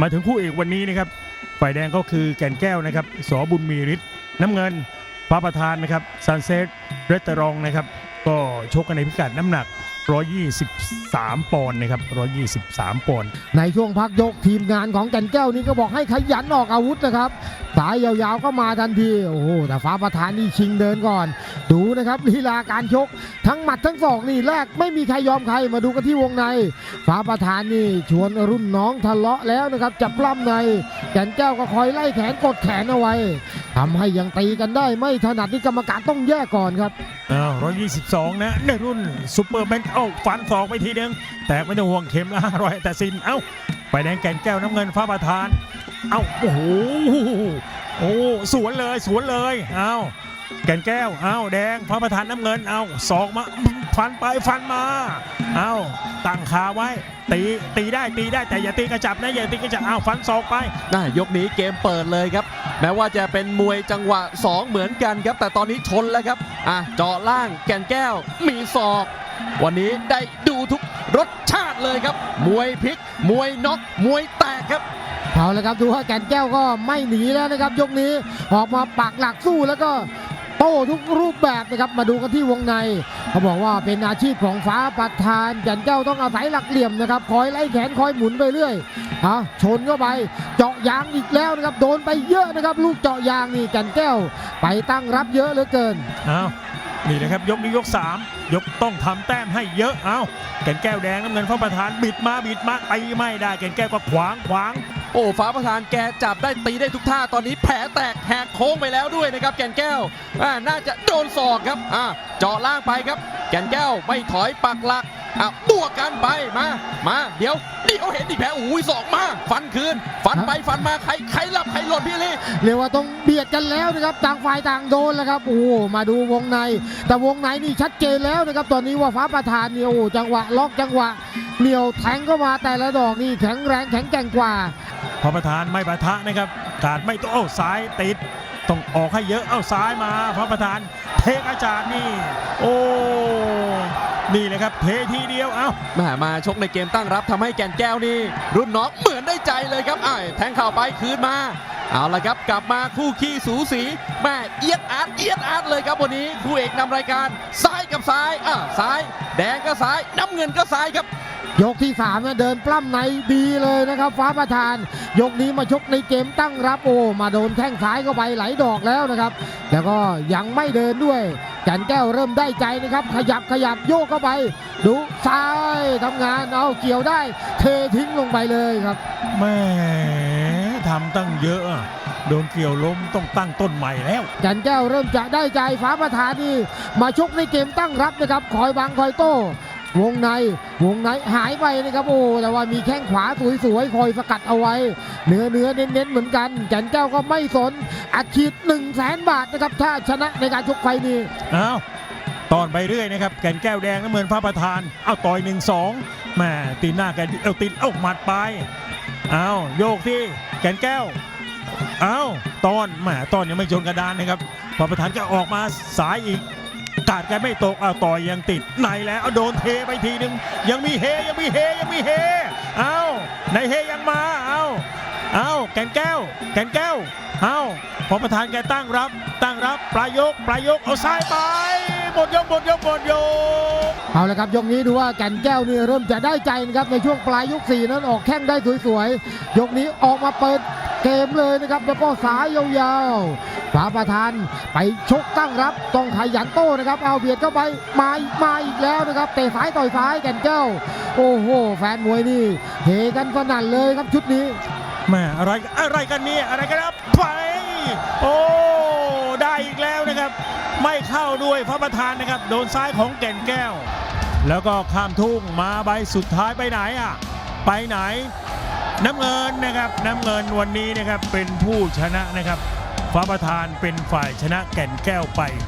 มาถึงคู่เอกวันนี้นะครับ ฝ่ายแดงก็คือแก่นแก้วนะครับ สบุญมีฤทธิ์น้ำเงินฟ้าประธานนะครับซันเซ็ตเรตเตอรองนะครับ ก็ชกกันในพิกัดน้ำหนัก 123 ปอนด์นะครับ 123 ปอนด์ ในช่วงพักยกทีมงานของแก่นแก้วนี่ก็บอกให้ขยันออกอาวุธนะครับสายยาวๆก็มาทันที โอ้โห แต่ฟ้าประธานนี่ชิงเดินก่อน ดูนะครับลีลาการชก ทั้งหมัดทั้งศอกนี่แรกไม่มีใครยอมใคร มาดูกันที่วงใน ฟ้าประธานนี่ชวนรุ่นน้องทะเลาะแล้วนะครับ จับปล้ำในแก่นแก้วก็คอยไล่แขนกดแขนเอาไว้ ทำให้ยังตีกันได้ไม่ถนัดนี่กรรมการต้องแยกก่อนครับอ้าวร้อยี่สิบสองนะในรุ่นซูเปอร์แมนเอ้าฟันสองไปทีนึง แต่ไม่ต้องห่วงเข็มละรอยแต่สินเอ้าไปแดงแก่นแก้วน้ำเงินฟ้าประธาน เอ้าโอ้โหโอ้สวนเลยสวนเลยเอ้า แก่นแก้วเอ้าแดงฟ้าประธานน้ำเงินเอ้าศอกมาฟันไปฟันมาเอ้าตั้งขาไว้ ตีตีได้ตีได้แต่อย่าตีกระจับนะอย่าตีกระจับเอ้าฟันศอกไปน่ายกนี้เกมเปิดเลยครับ แม้ว่าจะเป็นมวยจังหวะ 2 เหมือนกันครับ แต่ตอนนี้ชนแล้วครับอะเจาะล่างแก่นแก้วมีศอก วันนี้ได้ดูทุกรสชาติเลยครับ มวยพลิก มวยน็อกมวยแตกครับเอาละครับดูว่าแก่นแก้วก็ไม่หนีแล้วนะครับ ยกนี้ออกมาปักหลักสู้แล้วก็โต้ทุกรูปแบบนะครับมาดูกันที่วงในเขาบอกว่าเป็นอาชีพของฟ้าประธานแก่นแก้วต้องอาศัยหลักเหลี่ยมนะครับคอยไล่แขนคอยหมุนไปเรื่อยอะชนเข้าไปเจาะยางอีกแล้วนะครับโดนไปเยอะนะครับ ลูกเจาะยางนี่แก่นแก้ว ไปตั้งรับเยอะเหลือเกินเอาวนี่นะครับยกนี้ยก 3 ยกต้องทำแต้มให้เยอะเอาแก่นแก้วแดงน้ำเงินฟ้าประธานบิดมาบิดมาตีไม่ได้ แก่นแก้วก็ขวางขวาง โอ้ฟ้าประธานแกจับได้ตีได้ทุกท่าตอนนี้แผลแตกแหกโค้งไปแล้วด้วยนะครับ แก่นแก้วอ่าน่าจะโดนศอกครับอ่าเจาะล่างไปครับ แก่นแก้วไม่ถอยปักหลักอะบวกกันไปมามาเดี๋ยวเดี๋ยวเห็นอีกแผลอุ้ยศอกมาฟันคืน ฟันไปฟันมาใครใครหลับใครหล่นพี่ลี่เรียกว่าต้องเบียดกันแล้วนะครับต่างฝ่ายต่างโดนแล้วครับโอ้โหมาดูวงใน แต่วงในนี่ชัดเจนแล้วนะครับตอนนี้ว่าฟ้าประธานเนี่ยโอ้โหจังหวะล็อกจังหวะเหนียวแทงเข้ามาแต่ละดอกนี่แข็งแรงแข็งแกร่งกว่า พอประธานไม่ประทะนะครับ การไม่ต้องเอ้าซ้ายติดต้องออกให้เยอะเอ้าซ้ายมาพระประธาน เทอาจารย์นี่ โอ้นี่เลยครับเททีเดียวเอ้าแม่มาชกในเกมตั้งรับทำให้แก่นแก้วนี่ รุ่นน้องเหมือนได้ใจเลยครับไอ้แทงเข่าไปคืนมาเอาละครับกลับมาคู่ขี้สูสีแม่เอียดอาร์ตเอียดอาร์ตเลยครับวันนี้คู่เอกนำรายการซ้ายกับซ้ายอ่าซ้าย แดงก็ซ้ายน้ำเงินก็ซ้ายครับ ยกที่3เนี่ยเดินปล้ำในดีเลยนะครับ ฟ้าประธาน ยกนี้มาชกในเกมตั้งรับโอ้มาโดนแข้งซ้ายเข้าไปหลายดอกแล้วนะครับแล้วก็ยังไม่เดินด้วยแก่นแก้วเริ่มได้ใจนะครับ ขยับขยับโยกเข้าไป ดูซ้ายทำงานเอาเกี่ยวได้ เททิ้งลงไปเลยครับแม่ทำตั้งเยอะอะโดนเกี่ยวล้มต้องตั้งต้นใหม่แล้ว จันแก้วเริ่มจะได้ใจฟ้าประธานนี่มาชกในเกมตั้งรับนะครับคอยบังคอยโต้ วงในวงในหายไปนะครับโอ้แต่ว่ามีแข้งขวาสวยๆคอยสกัดเอาไว้ เนื้อเนื้อเน้นๆเหมือนกันจันแก้วก็ไม่สนอัดฉีด1 0 0 0 0แสนบาทนะครับถ้าชนะในการชกไฟนี้เอาตอนไปเรื่อยนะครับแก่นแก้วแดงน้ำเงินฟ้าประธานเอาต่อยหนึ่งสองแม่ตีหน้าแกนเอาตีนเอ้าหมัดไปเอาโยกที่แก่นแก้วเอาตอนแหมตอนยังไม่ชนกระดานนะครับฟ้าประธานก็ออกมาสายอีก กาดแกไม่ตกเอาต่อยยังติดในแล้วเอาโดนเทไปทีนึง ยังมีเฮยังมีเฮยังมีเฮเอาในเฮยังมาเอาเอาแกนแก้ว แกนแก้วเอาพอประธานแกตั้งรับ ตั้งรับปลายกปลายกเอาซ้ายไปหมดยกหมดยกหมดยกเอาละครับยกนี้ดูว่าแก่นแก้วนี่เริ่มจะได้ใจนะครับในช่วงปลายยก4นั้นออกแข้งได้สวยๆยกนี้ออกมาเปิดเกมเลยนะครับแล้วก็สายยาวๆ ฝาประธานไปชกตั้งรับต้องขยันโต้นะครับ เอาเบียดเข้าไปมาอีกมาอีกแล้วนะครับเตะซ้ายต่อยซ้ายแก่นแก้ว โอ้โห แฟนมวยนี่เฮกันสนั่นเลยครับชุดนี้แม่อะไรอะไรกันเนี่ยอะไรกันครับไปโอ้ได้อีกแล้วนะครับ ไม่เข้าด้วยพระประธานนะครับ โดนซ้ายของแก่นแก้ว แล้วก็ข้ามทุ่งมาใบสุดท้ายไปไหนอะไปไหนน้ำเงินนะครับน้ำเงินวันนี้นะครับเป็นผู้ชนะนะครับ ฟ้าประธานเป็นฝ่ายชนะแก่นแก้วไป